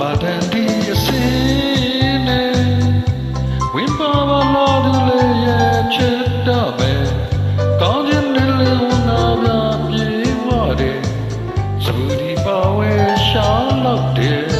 မာတန်ဒီအစင်းနဲ့ဝင်းပါပါလို့သူလေးရဲ့ချစ်တော့ပဲကောင်းခြင်းနဲ့လေဝန်နာပြပြေးဝတယ်စူဒီပါဝဲရှာလောက်တယ်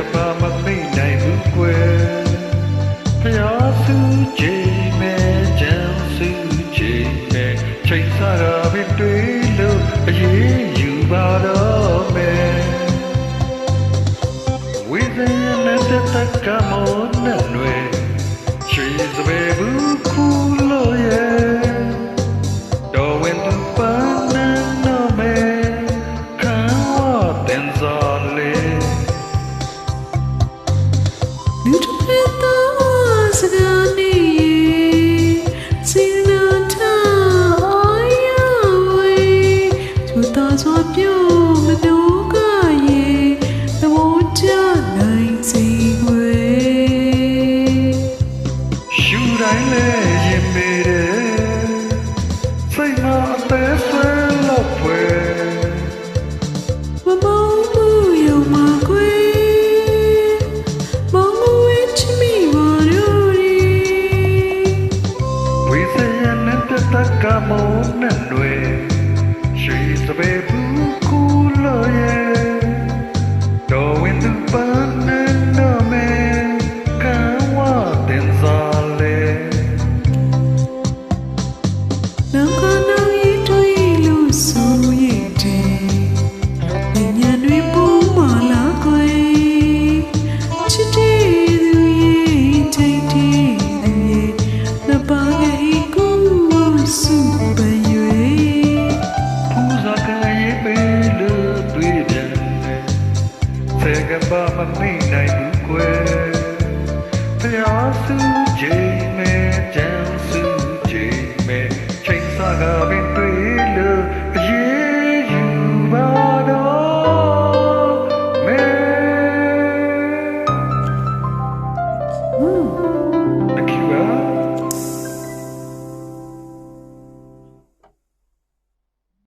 ကပါမသိနိုင်ဘူးကွယ်ဖျားစုချိန်မဲ့ချမ်းစုချိန်မဲ့ချိန်စားရပြီတွေ့လို့အရေးယူပါတော့မယ်ဝိဇ္ဇာနဲ့တက်ကမောနဲ့ စွာပြုမလို့ကရဲ့သဘောကျနိုင်စီွယ်ရှူတိုင်းလဲရင်မေတယ်စိတ်မအသေးဆွဲလို့ဖွယ်မမောင်မှုယုံမကွယ်မောင်ဝဲချမီပါတို့ရီဝိစရနဲ့တက်ကမော တော်ဝ စေကပါမမိနိုင်ဘူးကွယ်ဖျားစုချိန်မဲ့